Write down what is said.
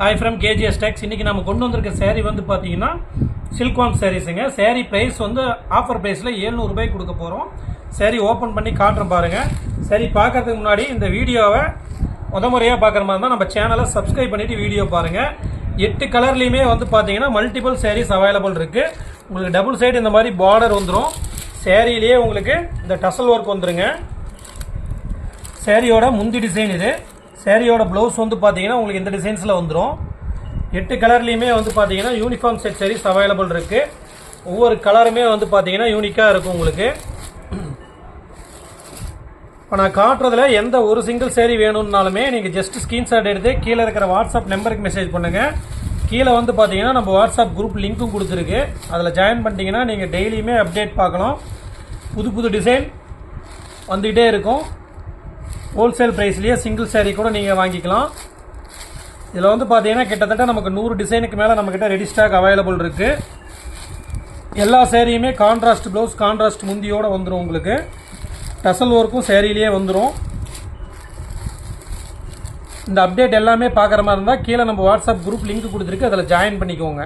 Hi from KGs டெக்ஸ் இன்றைக்கி நம்ம கொண்டு வந்திருக்க சேரீ வந்து பார்த்தீங்கன்னா சில்க்வாம் சாரீஸுங்க சேரீ ப்ரைஸ் வந்து ஆஃபர் ப்ரைஸில் ஏழ்நூறுபாய்க்கு கொடுக்க போகிறோம் சேரீ ஓப்பன் பண்ணி காட்டுறோம் பாருங்கள் சரி பார்க்கறதுக்கு முன்னாடி இந்த வீடியோவை முத முறையாக பார்க்குற மாதிரி இருந்தால் நம்ம சேனலை சப்ஸ்கிரைப் பண்ணிவிட்டு வீடியோ பாருங்கள் எட்டு கலர்லேயுமே வந்து பார்த்தீங்கன்னா மல்டிபிள் சேரீஸ் அவைலபிள் இருக்குது உங்களுக்கு டபுள் சைடு இந்த மாதிரி பார்டர் வந்துடும் சேரீலேயே உங்களுக்கு இந்த டசல் ஒர்க் வந்துருங்க. சேரீயோட முந்தி டிசைன் இது. சேரீயோட ப்ளவுஸ் வந்து பார்த்தீங்கன்னா உங்களுக்கு இந்த டிசைன்ஸில் வந்துடும் எட்டு கலர்லேயுமே வந்து பார்த்தீங்கன்னா யூனிஃபார்ம் செட் sarees அவைலபிள் இருக்குது ஒவ்வொரு கலருமே வந்து பார்த்தீங்கன்னா யூனிக்காக இருக்கும் உங்களுக்கு. இப்போ நான் காட்டுறதுல எந்த ஒரு சிங்கிள் சேரீ வேணும்னாலுமே நீங்கள் ஜஸ்ட் ஸ்க்ரீன்ஷாட் எடுத்து கீழே இருக்கிற வாட்ஸ்அப் நம்பருக்கு மெசேஜ் பண்ணுங்கள் கீழே வந்து பார்த்தீங்கன்னா நம்ம வாட்ஸ்அப் குரூப் லிங்க்கும் கொடுத்துருக்கு. அதில் ஜாயின் பண்ணிட்டீங்கன்னா நீங்கள் டெய்லியுமே அப்டேட் பார்க்கலாம். புது புது டிசைன் வந்துகிட்டே இருக்கும். ஹோல்சேல் ப்ரைஸ்லேயே சிங்கிள் சேரீ கூட நீங்கள் வாங்கிக்கலாம். இதில் வந்து பார்த்தீங்கன்னா கிட்டத்தட்ட நமக்கு நூறு டிசைனுக்கு மேலே நம்மக்கிட்ட ரெடி ஸ்டாக் அவைலபிள் இருக்குது எல்லா சேரீயுமே கான்ட்ராஸ்ட் ப்ளவுஸ் கான்ட்ராஸ்ட் முந்தியோடு வந்துடும் உங்களுக்கு. டசல் ஒர்க்கும் சேரீலேயே வந்துடும் இந்த அப்டேட் எல்லாமே பார்க்குற மாதிரி இருந்தால் கீழே நம்ம வாட்ஸ்அப் குரூப் லிங்க் கொடுத்துருக்கு அதில் ஜாயின் பண்ணிக்கோங்க.